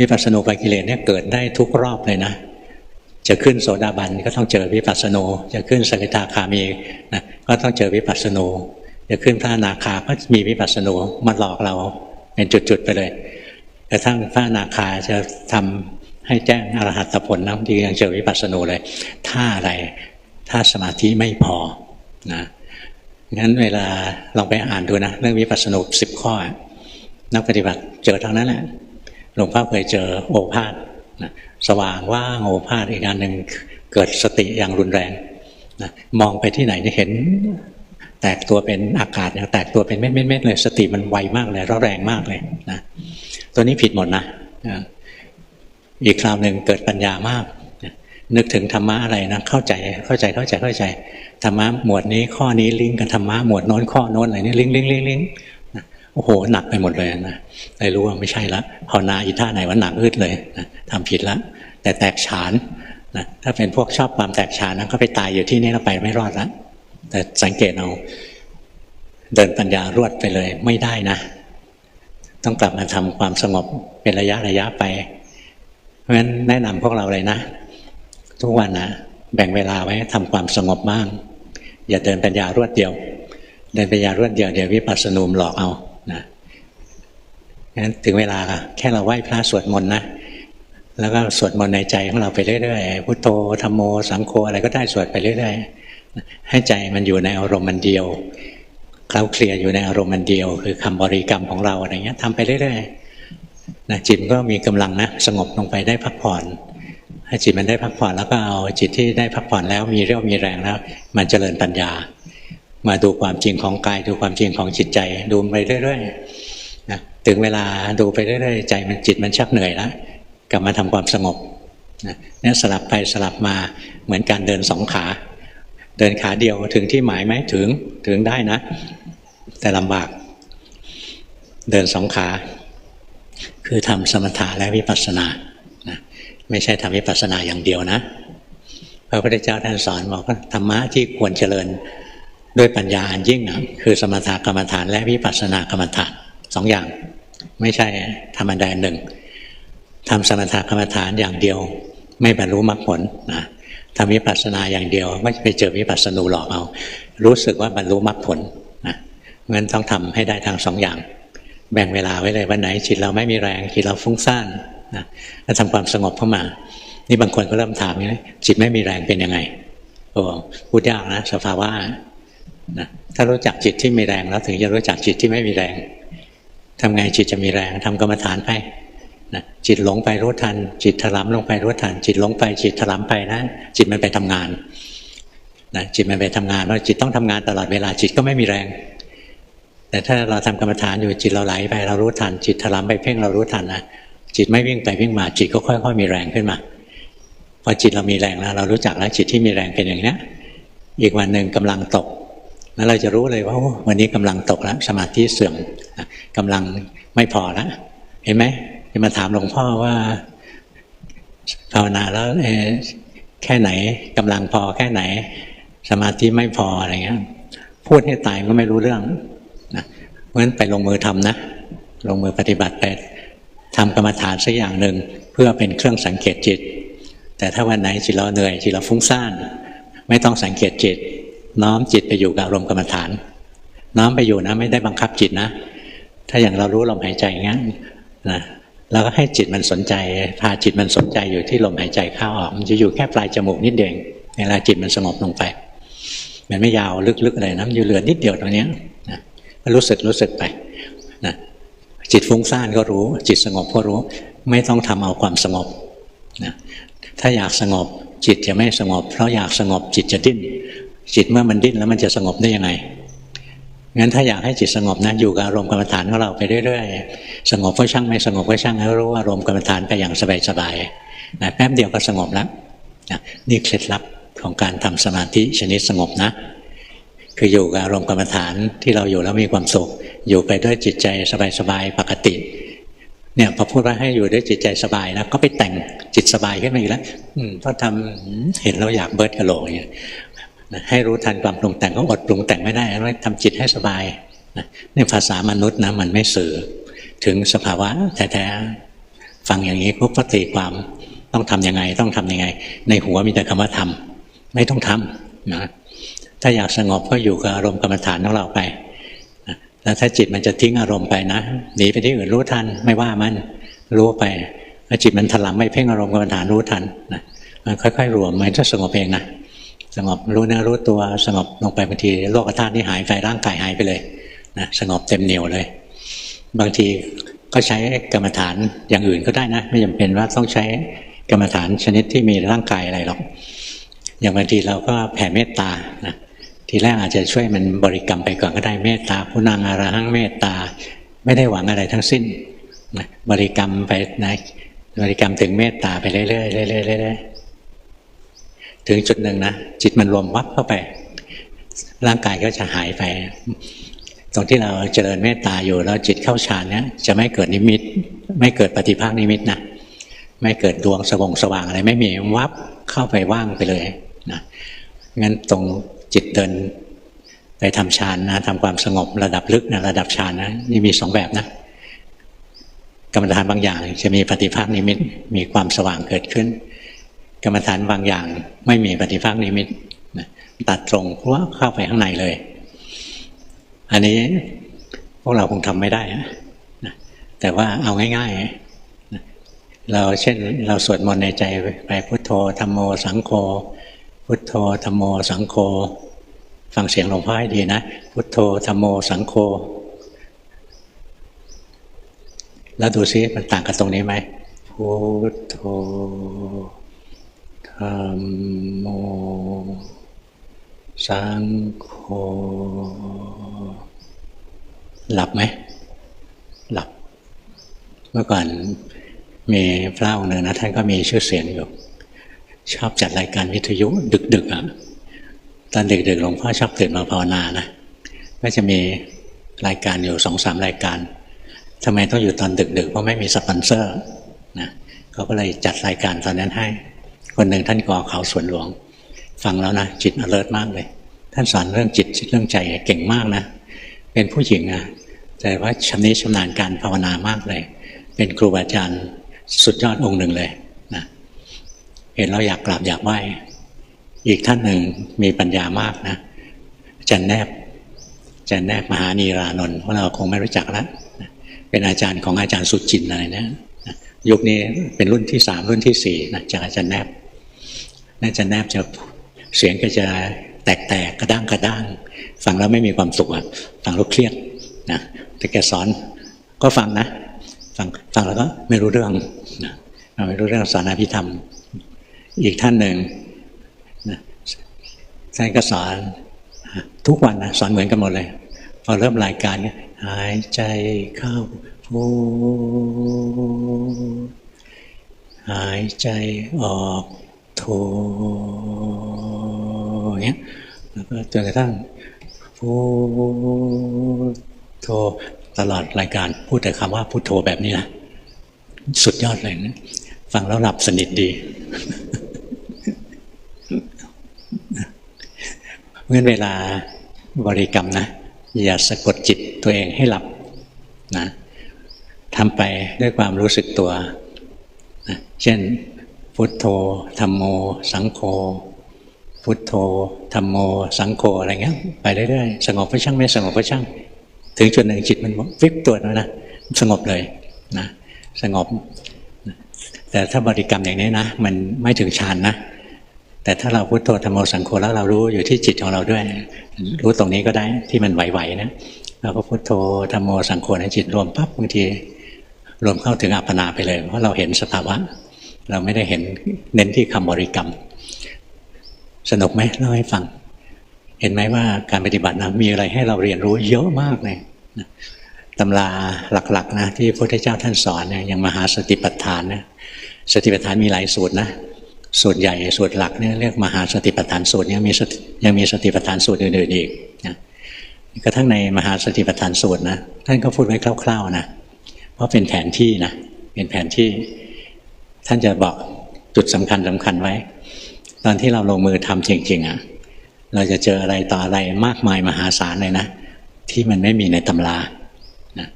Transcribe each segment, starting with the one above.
วิปัสสนูปกิเลสเนี่ยเกิดได้ทุกรอบเลยนะ จะขึ้นโสดาบันก็ต้องเจอวิปัสสนูจะขึ้นสกิทาคามีนะก็ต้องเจอวิปัสสนูจะขึ้นพระนาคาก็มีวิปัสสนูมาหลอกเราเป็นจุดๆไปเลยกระทั่งพระนาคาจะทำให้แจ้งอรหัตผลนะที่ยังเจอวิปัสสนูเลยถ้าอะไรถ้าสมาธิไม่พอนะงั้นเวลาลองไปอ่านดูนะ เรื่องวิปัสสนูสิบข้อ นักปฏิบัติเจอทั้งนั้นแหละ หลวงพ่อเคยเจอโอภาษนะสว่างว่างโอภาษอีกอันหนึ่งเกิดสติอย่างรุนแรงนะมองไปที่ไหนจะเห็น แตกตัวเป็นอากาศอย่างแตกตัวเป็นเม็ดๆเลย สติมันไวมากเลยร้อนแรงมากเลยนะตัวนี้ผิดหมดนะอีกคราวหนึ่งเกิดปัญญามากนึกถึงธรรมะอะไรนะเข้าใจเข้าใจเข้าใจเข้าใจธรรมะหมวดนี้ข้อนี้ลิงก์กับธรรมะหมวดโน้นข้อโน้นอะไรนี่ลิงก์ลิงก์ลิงก์ลิงก์ โอ้โหหนักไปหมดเลยนะเลยรู้ว่าไม่ใช่ละภาวนาอีท่าไหนว่าหนักอึดเลยนะทำผิดละ แต่แตกฉานนะถ้าเป็นพวกชอบความแตกฉานนะก็ไปตายอยู่ที่นี่แล้วไปไม่รอดละแต่สังเกตเอาเดินปัญญารวดไปเลย ไม่ได้นะ ต้องกลับมาทำความสงบเป็นระยะระยะไป เพราะฉะนั้นแนะนำพวกเราเลยนะ ทุกวันนะแบ่งเวลาไว้ทำความสงบบ้าง อย่าเดินปัญญารวดเดียว เดินปัญญารวดเดียวเดี๋ยววิปัสสนูมหลอกเอา นะงั้นถึงเวลาแค่เราไหว้พระสวดมนต์นะแล้วก็สวดมนต์ในใจของเราไปเรื่อยๆพุทโธธรรมโมสังโฆอะไรก็ได้สวดไปเรื่อยๆให้ใจมันอยู่ในอารมณ์มันเดียวเคล้าเคลียอยู่ในอารมณ์มันเดียว คือคำบริกรรมของเราอะไรเงี้ยทำไปเรื่อยๆนะจิตก็มีกำลังนะสงบลงไปได้พักผ่อนให้จิตมันได้พักผ่อนแล้วก็เอาจิตที่ได้พักผ่อนแล้วมีเรี่ยวมีแรงแล้ว มันเจริญปัญญา มาดูความจริงของกาย ดูความจริงของจิตใจ ดูไปเรื่อยๆนะถึงเวลาดูไปเรื่อยๆใจมันจิตมันชักเหนื่อยแล้วกลับมาทำความสงบนะนี่สลับไปสลับมาเหมือนการเดินสองขา เดินขาเดียวถึงที่หมายไหมถึงถึงได้นะ แต่ลำบาก เดินสองขา คือทำสมถะและวิปัสสนานะไม่ใช่ทำวิปัสสนาอย่างเดียวนะพระพุทธเจ้าท่านสอนบอกว่าธรรมะที่ควรเจริญ ด้วยปัญญาอันยิ่งคือสมถกรรมฐานและวิปัสสนากรรมฐานสองอย่าง ไม่ใช่ธรรมดาหนึ่งทำสมถกรรมฐานอย่างเดียว ไม่บรรลุมรรคผลนะทำวิปัสสนาอย่างเดียวไม่ไปเจอวิปัสสนูหลอกเอา รู้สึกว่าบรรลุมรรคผลนะงั้นต้องทำให้ได้ทั้งสองอย่าง แบ่งเวลาไว้เลยวันไหนจิตเราไม่มีแรงจิตเราฟุ้งซ่านนะแล้วทำความสงบเข้ามา นี่บางคนก็เริ่มถามอย่างนี้จิตไม่มีแรงเป็นยังไงโอ้พูดยากนะสภาวะ นะถ้ารู้จักจิตที่มีแรงแล้วถึงจะรู้จักจิตที่ไม่มีแรงทำไงจิตจะมีแรงทำกรรมฐานไปนะจิตหลงไปรู้ทัน จิตถลำลงไปรู้ทัน จิตหลงไป จิตถลำไปนะจิตมันไปทำงานนะจิตมันไปทำงานเพราะจิตต้องทำงานตลอดเวลาจิตก็ไม่มีแรง แต่ถ้าเราทำกรรมฐานอยู่จิตเราไหลไปเรารู้ทัน จิตถลำไปเพ่งเรารู้ทันนะจิตไม่วิ่งไปวิ่งมาจิตก็ค่อยๆมีแรงขึ้นมาพอจิตเรามีแรงแล้วเรารู้จักแล้วจิตที่มีแรงเป็นอย่างนี้อีกวันหนึ่งกำลังตก แล้วเราจะรู้เลยว่าวันนี้กำลังตกแล้วสมาธิเสื่อมกำลังไม่พอแล้วเห็นไหมจะมาถามหลวงพ่อว่าภาวนาแล้วแค่ไหนกำลังพอแค่ไหน สมาธิไม่พออะไรเงี้ยพูดให้ตายก็ไม่รู้เรื่องนะเพราะฉะนั้นไปลงมือทำนะ ลงมือปฏิบัติไปทำกรรมฐานสักอย่างหนึ่งเพื่อเป็นเครื่องสังเกตจิต แต่ถ้าวันไหนจิตเราเหนื่อยจิตเราฟุ้งซ่าน ไม่ต้องสังเกตจิต น้อมจิตไปอยู่กับอารมณ์กรรมฐาน น้อมไปอยู่นะไม่ได้บังคับจิตนะ ถ้าอย่างเรารู้ลมหายใจงั้นนะเราก็ให้จิตมันสนใจ พาจิตมันสนใจอยู่ที่ลมหายใจเข้าออกมันจะอยู่แค่ปลายจมูกนิดเดียวเวลาจิตมันสงบลงไป มันไม่ยาวลึกๆอะไรนะมันอยู่เหลือนิดเดียวตรงนี้นะรู้สึกรู้สึกไปนะจิตฟุ้งซ่านก็รู้ จิตสงบก็รู้ ไม่ต้องทำเอาความสงบนะถ้าอยากสงบจิตจะไม่สงบ เพราะอยากสงบจิตจะดิ้น จิตเมื่อมันดิ้นแล้วมันจะสงบได้ยังไงงั้นถ้าอยากให้จิตสงบนะอยู่กับอารมณ์กรรมฐานของเราไปเรื่อยๆสงบก็ช่างไม่สงบก็ช่างให้รู้ว่าอารมณ์กรรมฐานไปอย่างสบายๆนะแป๊บเดียวก็สงบแล้วนะนี่เคล็ดลับของการทำสมาธิชนิดสงบนะ คืออยู่กับอารมณ์กรรมฐานที่เราอยู่แล้วมีความสุข อยู่ไปด้วยจิตใจสบายๆปกติเนี่ยพอพูดว่าให้อยู่ด้วยจิตใจสบายแล้วก็ไปแต่งจิตสบายขึ้นมาอีกแล้วพอทำเห็นเราอยากเบิร์ดกระโหลกอย่างเงี้ย ให้รู้ทันความปรุงแต่งก็อดปรุงแต่งไม่ได้แล้วทำจิตให้สบายนี่ภาษามนุษย์นะมันไม่สื่อถึงสภาวะแท้ๆฟังอย่างนี้ปุ๊บก็ตีความต้องทำยังไง ต้องทำยังไง ในหัวมีแต่คำว่าทำไม่ต้องทำนะถ้าอยากสงบก็อยู่กับอารมณ์กรรมฐานของเราไปนะแล้วถ้าจิตมันจะทิ้งอารมณ์ไปนะหนีไปที่อื่นรู้ทันไม่ว่ามันรู้ไปแล้วจิตมันถลำไม่เพ่งอารมณ์กรรมฐานรู้ทันนะมันค่อย ๆ รวมมันจะสงบเองนะ สงบรู้เนื้อรู้ตัวสงบลงไปบางทีโลกธาตุนี่หายไปร่างกายหายไปเลยนะสงบเต็มเหนียวเลย บางทีก็ใช้กรรมฐานอย่างอื่นก็ได้นะ ไม่จำเป็นว่าต้องใช้กรรมฐานชนิดที่มีร่างกายอะไรหรอกอย่างบางทีเราก็แผ่เมตตานะทีแรกอาจจะช่วยมันบริกรรมไปก่อนก็ได้เมตตาผู้นางอาราหังเมตตา ไม่ได้หวังอะไรทั้งสิ้นนะบริกรรมไปนะบริกรรมถึงเมตตาไปเรื่อยๆเรื่อยๆเรื่อยๆ ถึงจุดหนึ่งนะจิตมันรวมวับเข้าไป ร่างกายก็จะหายไป ตรงที่เราเจริญเมตตาอยู่แล้วจิตเข้าฌานเนี้ยจะไม่เกิดนิมิต ไม่เกิดปฏิภาคนิมิตนะไม่เกิดดวงสว่างสว่างอะไรไม่มีวับเข้าไปว่างไปเลยนะงั้นตรงจิตเดินไปทำฌานนะทำความสงบระดับลึกนะระดับฌานนะนี่มีสองแบบนะกรรมฐานบางอย่างจะมีปฏิภาคนิมิตมีความสว่างเกิดขึ้น กรรมฐานบางอย่าง ไม่มีปฏิภาคนิมิตนะตัดตรงเพราะว่าเข้าไปข้างในเลย อันนี้พวกเราคงทำไม่ได้นะแต่ว่าเอาง่ายๆนะเราเช่นเราสวดมนต์ในใจไปพุทโธธรรมโมสังโฆพุทโธธรรมโมสังโฆฟังเสียงหลวงพ่อให้ดีนะ พุทโธธรรมโมสังโฆแล้วดูซิมันต่างกันตรงนี้ไหมพุทโธ รมโม สังโฆ หลับไหม หลับ เมื่อก่อนมีพระองค์หนึ่งนะท่านก็มีชื่อเสียงอยู่ ชอบจัดรายการวิทยุดึกๆอะ ตอนดึกๆหลวงพ่อชอบตื่นมาภาวนานะ ก็จะมีรายการอยู่สองสามรายการ ทำไมต้องอยู่ตอนดึกๆ เพราะไม่มีสปอนเซอร์นะเขาก็เลยจัดรายการตอนนั้นให้ คนหนึ่งท่านก่อเขาสวนหลวง ฟังแล้วนะจิต alert มากเลย ท่านสอนเรื่องจิตเรื่องใจเก่งมากนะ เป็นผู้หญิงอะแต่ว่าชำนิชำนาญการภาวนามากเลย เป็นครูบาอาจารย์สุดยอดองค์หนึ่งเลยนะเห็นแล้วอยากกราบอยากไหว้อีกท่านหนึ่งมีปัญญามากนะจารย์แนบจารย์แนบมหานีรานนท์พวกเราคงไม่รู้จักแล้วเป็นอาจารย์ของอาจารย์สุจินอะไรเนะยุ ยุคนี้เป็นรุ่นที่สามรุ่นที่สี่นะจากอาจารย์แนบอาจารย์แนบจะเสียงก็จะแตกๆกกระด้างกระด้าง ฟังแล้วไม่มีความสุขอะฟังแล้วเครียดนะแต่แกสอนก็ฟังนะ ฟังฟังแล้วก็ไม่รู้เรื่องนะไม่รู้เรื่องสอนอภิธรรม อีกท่านหนึ่งนะท่านก็สอนทุกวันนะสอนเหมือนกันหมดเลย พอเริ่มรายการหายใจเข้า พูดหายใจออกโทเงี้ยแล้วก็จนกระทั่งพูดโทตลอดรายการพูดแต่คำว่าพุโทโธแบบนี้นะสุดยอดเลยนะฟังแล้วหลับสนิทดีเมื่อเวลาบริกรรมนะ อย่าสะกดจิตตัวเองให้หลับนะ ทำไปด้วยความรู้สึกตัวนะเช่น พุทโธธรรมโม สังโฆพุทโธธรรมโม สังโฆอะไรเงี้ยไปเรื่อยๆสงบก็ช่างไม่สงบก็ช่าง ถึงจุดหนึ่งจิตมันวิบตัวแล้วนะสงบเลยนะสงบ แต่ถ้าบริกรรมอย่างนี้นะ มันไม่ถึงฌานนะ แต่ถ้าเราพุทโธธรรมโมสังโฆแล้วเรารู้อยู่ที่จิตของเราด้วย รู้ตรงนี้ก็ได้ที่มันไหวๆนะเราก็พุทโธธรรมโมสังโฆในจิตรวมปั๊บบางที รวมเข้าถึงอัปปนาไปเลย เพราะเราเห็นสภาวะ เราไม่ได้เห็นเน้นที่คำบริกรรม สนุกไหมเล่าให้ฟัง เห็นไหมว่าการปฏิบัตินะมีอะไรให้เราเรียนรู้เยอะมากเลยตำราหลักๆนะที่พระพุทธเจ้าท่านสอนเนี่ยอย่างมหาสติปัฏฐานนะสติปัฏฐานมีหลายสูตรนะสูตรใหญ่สูตรหลักเนี่ยเรียกมหาสติปัฏฐานสูตรยังมียังมีสติปัฏฐานสูตรอื่นๆอีกนะกระทั่งในมหาสติปัฏฐานสูตรนะท่านก็พูดไว้คร่าวๆนะ ราะเป็นแผนที่นะเป็นแผนที่ท่านจะบอกจุดสำคัญสำคัญไว้ ตอนที่เราลงมือทำจริงๆอะ่ะเราจะเจออะไรต่ออะไรมากมายมหาศาลเลยนะ ที่มันไม่มีในตำรานะ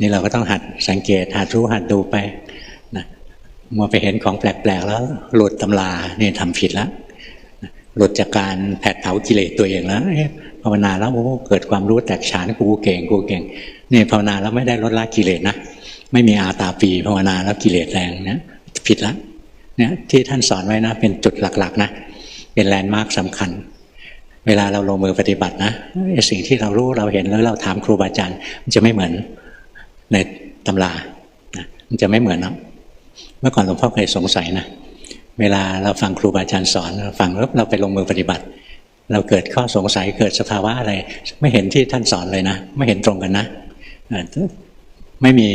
นี่เราก็ต้องหัดสังเกตหัดรู้หัดดูไปมัวไปเห็นของแปลกๆแล้วหลุดตำราเนี่ยทำผิดแล้ว หลุดจากการแผดเผากิเลสตัวเองแล้วภาวนาแล้วโอ้เกิดความรู้แตกฉานกูเก่งกูเก่งนี่ภาวนาแล้วไม่ได้ลดละกิเลสนะไม่มีอาตาปีภาวนาแล้วกิเลสแรงเนี่ยผิดละเนี่ยที่ท่านสอนไว้นะ เป็นจุดหลัก ๆ นะ เป็นแลนด์มาร์คสำคัญ เวลาเราลงมือปฏิบัตินะสิ่งที่เรารู้เราเห็นแล้วเราถามครูบาอาจารย์มันจะไม่เหมือนในตำรานะมันจะไม่เหมือนนะเมื่อก่อนหลวงพ่อเคยสงสัยนะ เวลาเราฟังครูบาอาจารย์สอนเราฟังแล้วเราไปลงมือปฏิบัติ เราเกิดข้อสงสัยเกิดสภาวะอะไร ไม่เห็นที่ท่านสอนเลยนะ ไม่เห็นตรงกันนะไม่มี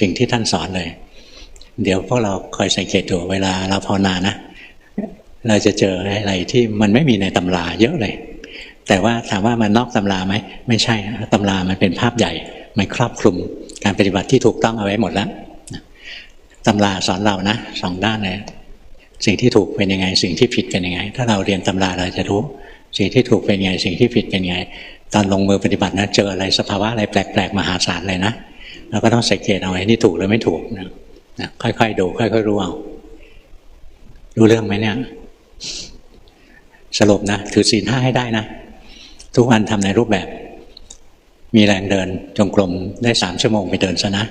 สิ่งที่ท่านสอนเลย เดี๋ยวพวกเราคอยสังเกตดูเวลาเราภาวนานะเราจะเจออะไรที่มันไม่มีในตำราเยอะเลย แต่ว่าถามว่ามันนอกตำราไหมไม่ใช่ตำรามันเป็นภาพใหญ่ มันครอบคลุมการปฏิบัติที่ถูกต้องเอาไว้หมดแล้วตำราสอนเรานะสองด้านเลย สิ่งที่ถูกเป็นยังไง สิ่งที่ผิดเป็นยังไง ถ้าเราเรียนตำราเราจะรู้ สิ่งที่ถูกเป็นยังไง สิ่งที่ผิดเป็นยังไง ตอนลงมือปฏิบัตินะเจออะไรสภาวะอะไรแปลกๆมหาศาลเลยนะเราก็ต้องสังเกตเอาไว้นี่ถูกหรือไม่ถูกนะนะค่อยๆดูค่อยๆรู้เอารู้เรื่องไหมเนี่ยสรุปนะถือศีลห้าให้ได้นะ ทุกวันทำในรูปแบบ มีแรงเดินจงกรมได้สามชั่วโมงไปเดินซะนะ